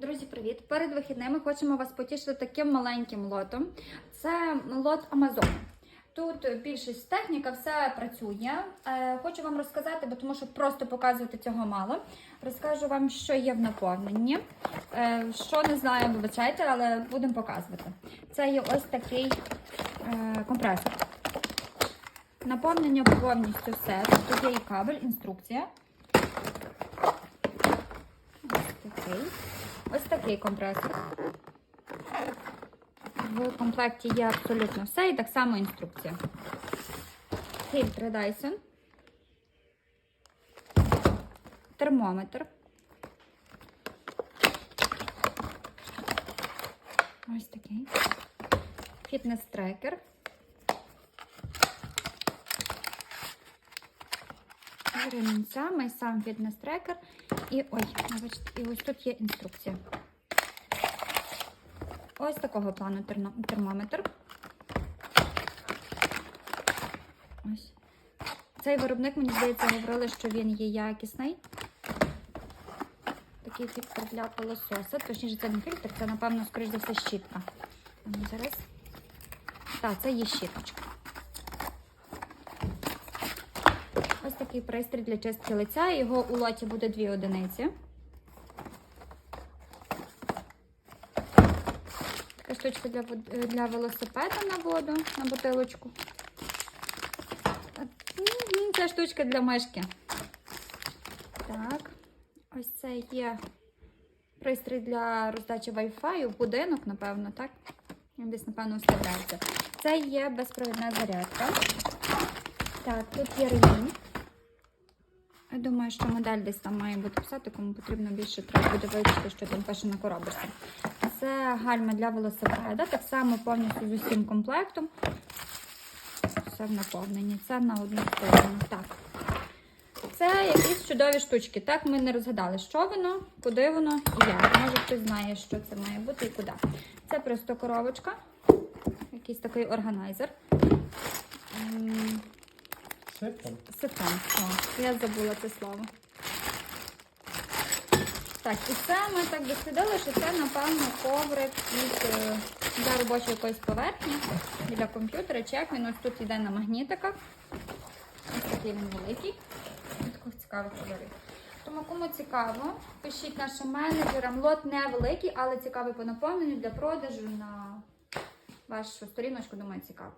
Друзі, привіт! Перед вихідними хочемо вас потішити таким маленьким лотом. Це лот Амазону. Тут більшість техніка, все працює. Е, Хочу вам розказати, бо тому що просто показувати цього мало. Розкажу вам, що є в наповненні. Е, Що не знаю, вибачайте, але будемо показувати. Це є ось такий е, компресор. Наповнення повністю все. Тут є і кабель, інструкція. Ось такий. Ось такий компресор. В комплекті є абсолютно все і так само інструкція. Фільтри Dyson. Термометр. Ось такий. Фітнес-трекер. Ремінцями, сам фітнес-трекер. І ой, і ось тут є інструкція. Ось такого плану термометр. Ось. Цей виробник, мені здається, говорили, що він є якісний. Такий фільтр для пилососа. Точніше, це не фільтр, це, напевно, скоріш за все, щітка. Зараз. Так, це є щіточка. Ось такий пристрій для чистки лиця. Його у лоті буде дві одиниці. Така штучка для, для велосипеда на воду, на бутилочку. М, Це штучка для мишки. Так. Ось це є пристрій для роздачі Wi-Fi в будинок, напевно, так? Він десь, напевно, вставляється. Це є безпровідна зарядка. Так, тут є ремінь. Я думаю, що модель десь там має бути писати, кому потрібно більше треба буде вивчити, що там пише на коробочці. Це гальма для велосипеда, так само повністю з усім комплектом. Все в наповненні. Це на одну сторону. Так. Це якісь чудові штучки. Так ми не розгадали, що воно, куди воно і як. Може хтось знає, що це має бути і куди. Це просто коробочка, якийсь такий органайзер. Сиптом. Сифон. О, я забула це слово. Так, і це ми так дослідили, що це, напевно, коврик від, е, для робочої якоїсь поверхні, для комп'ютера. Чи як він ось тут йде на магнітиках. Ось такий він великий. Ось таких цікавих кольорів. Тому кому цікаво, пишіть нашим менеджерам. Лот невеликий, але цікавий по наповненню для продажу на вашу сторіночку, думаю, цікаво.